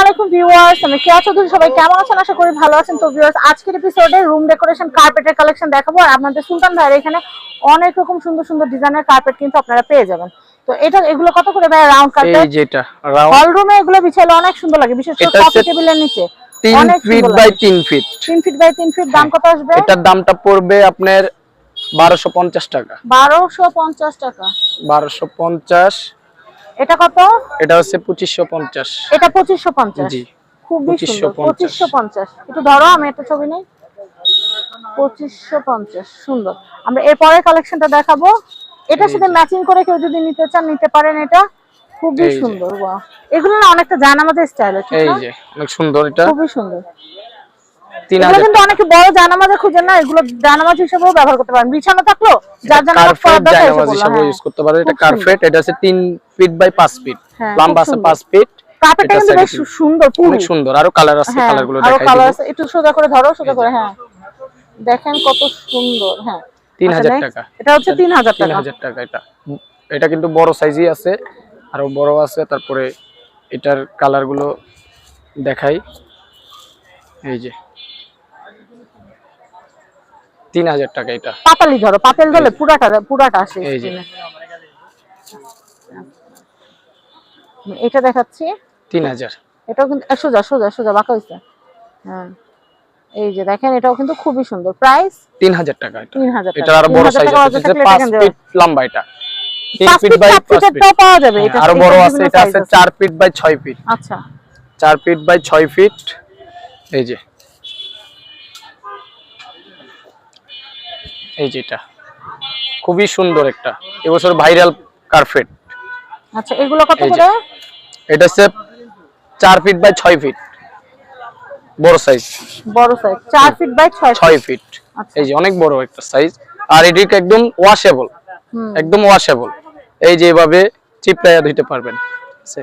আলাইকুম ভিউয়ার্স আমি কেয়া চৌধুরী সবাই কেমন আছেন? আশা করি ভালো আছেন। তো ভিউয়ার্স আজকের এপিসোডে রুম ডেকোরেশন কার্পেটের কালেকশন দেখাবো। আর আপনাদের সুলতান ভাইয়ের এখানে অনেক রকম সুন্দর সুন্দর ডিজাইনের কার্পেট কিন্তু আপনারা পেয়ে যাবেন। তো এটা এগুলো কত করে ভাই? রাউন্ড এই যেটা রাউন্ড হল রুমে এগুলো বিছাইলে অনেক সুন্দর লাগে। বিশেষ করে কফি টেবিলের নিচে। তিন অনেক ফিট বাই লাগে। তিন ফিট তিন ফিট বাই তিন ফিট দাম কত আসবে? এটার দামটা পড়বে আপনার বারোশো পঞ্চাশ টাকা। বারোশো পঞ্চাশ টাকা। বারোশো পঞ্চাশ এটা কত? এটা হচ্ছে পঁচিশশো পঞ্চাশ। এটা পঁচিশশো পঞ্চাশ। জি খুবই সুন্দর। পঁচিশশো পঞ্চাশ। একটু ধরো আমি একটা ছবি নেই। পঁচিশশো পঞ্চাশ সুন্দর। আমরা এরপরে কালেকশনটা দেখাবো। এটার সাথে ম্যাচিং করে কেউ যদি নিতে চান নিতে পারেন এটা। খুবই সুন্দর বাহ এগুলো না অনেকটা জানামাজের স্টাইল ঠিক এই যে অনেক সুন্দর এটা। খুবই সুন্দর। এগুলো কিন্তু অনেকে বড় জানামাজে খুঁজেন না এগুলো জানামাজ হিসেবেও ব্যবহার করতে পারেন। বিছানো থাকল যার জানামাজ কার্পেট দরকার হ্যাঁ। ইউজ করতে পারবে এটা কার্পেট ফিট বাই ফিট হ্যাঁ, লম্বা আছে ফিট কার্পেটটা কিন্তু বেশ সুন্দর পুরো। সুন্দর। আরও কালার আছে হ্যাঁ কালারগুলো আরও কালার আছে। একটু সোজা করে ধরো সোজা করে হ্যাঁ। দেখেন কত সুন্দর হ্যাঁ। তিন আচ্ছা, হাজার next, টাকা এটা হচ্ছে টাকা। এটা। এটা কিন্তু বড় সাইজই আছে আরও বড় আছে। তারপরে এটার কালারগুলো দেখাই। এই যে। তিন হাজার টাকা এটা। পাতালি ধরো পাতেল ধরলে পুরাটা পুরাটা আসে এই যে। এটা দেখাচ্ছি। তিন হাজার। এটাও কিন্তু সোজা সোজা সোজা বাঁকা হয়েছে হ্যাঁ। এই যে দেখেন এটাও কিন্তু খুবই সুন্দর। প্রাইস? তিন হাজার টাকা এটা। তিন হাজার এটার আরও বড় সাইজ আছে এটা পাঁচ ফিট লম্বা এটা। ফিট বাই পাওয়া যাবে। এটা আরও বড় আছে এটা আছে। চার ফিট বাই ছয় ফিট। আচ্ছা। চার ফিট বাই ছয় ফিট। এই যে। এই যেটা খুবই সুন্দর একটা। এবছর ভাইরাল কার্পেট আচ্ছা এগুলো কত করে? এটা হচ্ছে চার ফিট বাই ছয় ফিট বড় সাইজ বড় সাইজ চার ফিট বাই ছয় ছয় ফিট। এই যে অনেক বড় একটা সাইজ আর এটি একদম ওয়াশেবল একদম ওয়াশেবল এই যে এভাবে চিপটাইয়া ধুইতে পারবেন। আছে।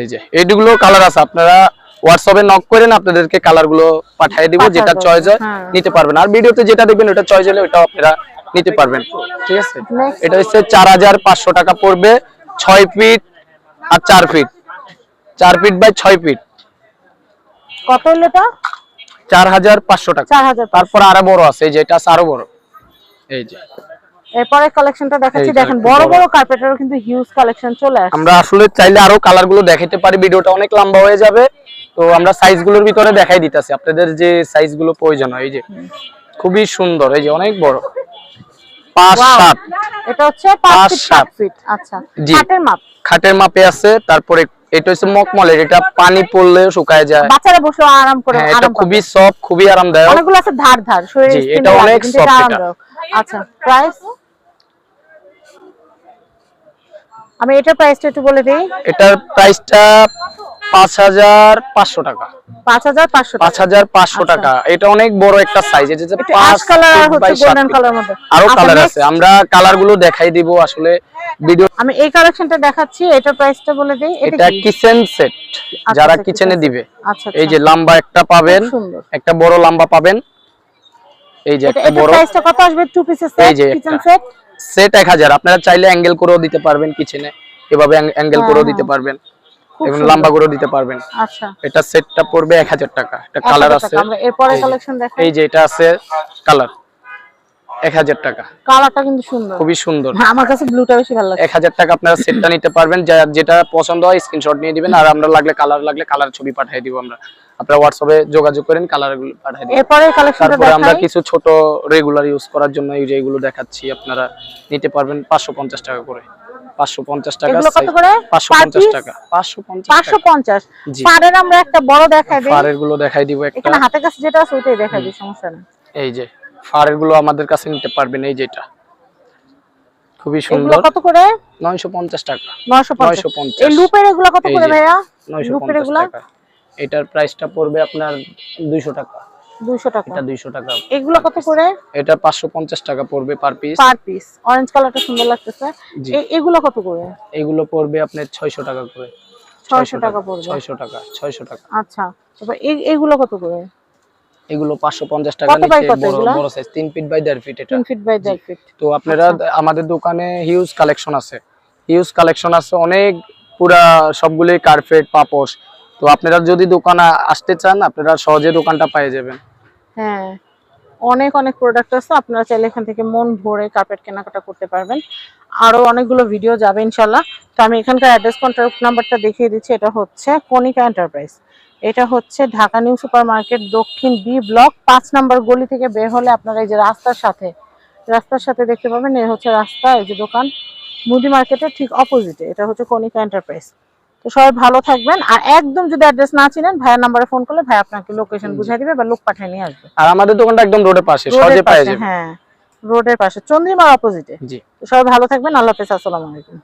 এই যে এইগুলো কালার আছে। আপনারা হোয়াটসঅ্যাপে নক করেন আপনাদেরকে কালারগুলো পাঠিয়ে দিব যেটা চয়েস হয় হ্যাঁ। নিতে পারবেন। আর ভিডিওতে যেটা দেখবেন ওটা চয়েস হলে ওটা আপনারা নিতে পারবেন। ঠিক আছে? এটা হচ্ছে চার হাজার পাঁচশো টাকা পড়বে ছয় ফিট আর চার ফিট চার ফিট বাই ছয় ফিট কত হলো এটা? চার হাজার পাঁচশো টাকা। তারপর আরও বড় আছে যেটা আরও বড়। এই যে। এরপরে কালেকশনটা দেখাচ্ছি। দেখেন বড় বড়। কার্পেটেরও কিন্তু হিউজ কালেকশন চলে আসছে। আমরা আসলে চাইলে আরও কালারগুলো দেখাইতে পারি ভিডিওটা অনেক লম্বা হয়ে যাবে। তো আমরা সাইজগুলোর ভিতরে দেখাই দিতেছি। আপনাদের যে সাইজগুলো প্রয়োজন হয় এই যে খুবই সুন্দর এই যে অনেক বড়। পাঁচ! সাত। এটা হচ্ছে পাঁচ সাত। ফিট আচ্ছা। হাতের মাপ। খাটের মাপে আছে তারপরে এটা হচ্ছে মকমলের এটা পানি পড়লে শুকায় যায়। বাচ্চারা বসে আরাম করে হ্যাঁ এটা খুবই সফট খুবই আরামদায়ক। অনেকগুলো আছে ধার ধার শরীরে এটা অনেক এটা। আচ্ছা প্রাইস আমি এটার প্রাইসটা একটু বলে দিই। এটার প্রাইসটা পাঁচ হাজার পাঁচশো টাকা। পাঁচ হাজার পাঁচশো পাঁচ হাজার পাঁচশো টাকা। এটা অনেক বড় একটা সাইজ এটা হচ্ছে পাঁচ ash color R feet by হচ্ছে সাত golden feet। color এর মধ্যে। আরও আচ্ছা, কালার আছে। আমরা কালারগুলো দেখাই দিব আসলে ভিডিও আমি এই কালেকশনটা দেখাচ্ছি এটার প্রাইসটা বলে দিই। এটা এটা কিচেন সেট যারা আচ্ছা, কিচেনে দিবে। আচ্ছা এই যে লম্বা একটা পাবেন। একটা বড় লম্বা পাবেন। এই যে একটা বড় প্রাইসটা কত আসবে? টু পিসের সেট কিচেন সেট সেট এক হাজার। আপনারা চাইলে অ্যাঙ্গেল করেও দিতে পারবেন কিচেনে এভাবে অ্যাঙ্গেল করেও। দিতে পারবেন। এবং লম্বা করেও দিতে পারবেন। আচ্ছা। এটা সেটটা পড়বে এক হাজার টাকা। এটা কালার আছে। আমরা এরপরে কালেকশন দেখাই। এই যে এটা আছে কালার। এক হাজার টাকা। কালারটা কিন্তু সুন্দর। খুবই সুন্দর। আমার কাছে ব্লুটা বেশি ভালো লাগে। এক হাজার টাকা আপনারা সেটটা নিতে পারবেন। যেটা পছন্দ হয় স্ক্রিনশট নিয়ে দিবেন। আর আমরা লাগলে কালার লাগলে কালার ছবি পাঠিয়ে দিব আমরা। আপনারা হোয়াটসঅ্যাপে যোগাযোগ করেন কালারগুলো পাঠিয়ে দিবেন। এরপরে কালেকশনটা তারপরে আমরা কিছু ছোট রেগুলার ইউজ করার জন্য এই যে এগুলো দেখাচ্ছি। আপনারা নিতে পারবেন পাঁচশো পঞ্চাশ টাকা করে। পাঁচশো পঞ্চাশ টাকা এগুলো কত করে? পাঁচশো Per পঞ্চাশ piece? টাকা। পাঁচশো পঞ্চাশ পাঁচশো পঞ্চাশ। জি। পাড়ের আমরা একটা বড় দেখাই দিই। ফারেরগুলো দেখাই দিব একটা। এখানে হাতের কাছে যেটা আছে ওইটাই দেখাই দিই সমস্যা নেই। এই যে ফারেরগুলো আমাদের কাছে নিতে পারবেন এই যেটা। খুবই সুন্দর। কত করে? নয়শো পঞ্চাশ টাকা। 950 এই লুপের এগুলো কত করে ভাইয়া? লুপের এগুলো? টাকা। এটার প্রাইসটা পড়বে আপনার দুইশো টাকা। দুশো টাকা। এটা দুইশো টাকা। এগুলো কত করে এটা পাঁচশো পঞ্চাশ টাকা পড়বে per piece per piece orange কালারটা সুন্দর লাগতেছে। এগুলো কত করে এগুলো পড়বে আপনার ছয়শো টাকা করে। ছয়শো টাকা পড়বে। ছয়শো টাকা ছয়শো টাকা। আচ্ছা। তারপর এগুলো কত করে এগুলো পাঁচশো পঞ্চাশ টাকা কত নিচে বড় বড় সাইজ তিন ফিট বাই দেড় ফিট এটা। তিন ফিট বাই ফিট তো আপনারা আচ্ছা। আমাদের দোকানে হিউজ কালেকশন আছে। হিউজ কালেকশন আছে অনেক পুরা সবগুলোই কার্পেট পাপোশ। তো আপনারা যদি দোকানে আসতে চান, আপনারা সহজে দোকানটা পেয়ে যাবেন। হ্যাঁ অনেক অনেক প্রোডাক্ট আছে। আপনারা চাইলে এখান থেকে মন ভরে কার্পেট কেনাকাটা করতে পারবেন। আরও অনেকগুলো ভিডিও যাবে ইনশাল্লাহ। তো আমি এখানকার অ্যাড্রেস কন্ট্যাক্ট নাম্বারটা দেখিয়ে দিচ্ছি। এটা হচ্ছে কনিকা এন্টারপ্রাইজ এটা হচ্ছে ঢাকা নিউ সুপার মার্কেট দক্ষিণ বি ব্লক পাঁচ নাম্বার গলি থেকে বের হলে আপনারা এই যে রাস্তার সাথে রাস্তার সাথে দেখতে পাবেন এই হচ্ছে রাস্তা, এই যে দোকান। মুদি মার্কেটের ঠিক অপোজিটে এটা হচ্ছে কনিকা এন্টারপ্রাইজ তো সবাই ভালো থাকবেন। আর একদম যদি অ্যাড্রেস না চিনেন ভাইয়ের নাম্বারে ফোন করলে ভাই আপনাকে লোকেশন বুঝিয়ে দিবে বা লোক পাঠিয়ে নিয়ে আসবে। আর আমাদের দোকানটা একদম রোডের পাশে সহজে পাওয়া যাবে। হ্যাঁ রোডের পাশে চন্দ্রিমার অপোজিটে জি। সবাই ভালো থাকবেন আল্লাহ হাফেজ আসসালামু আলাইকুম।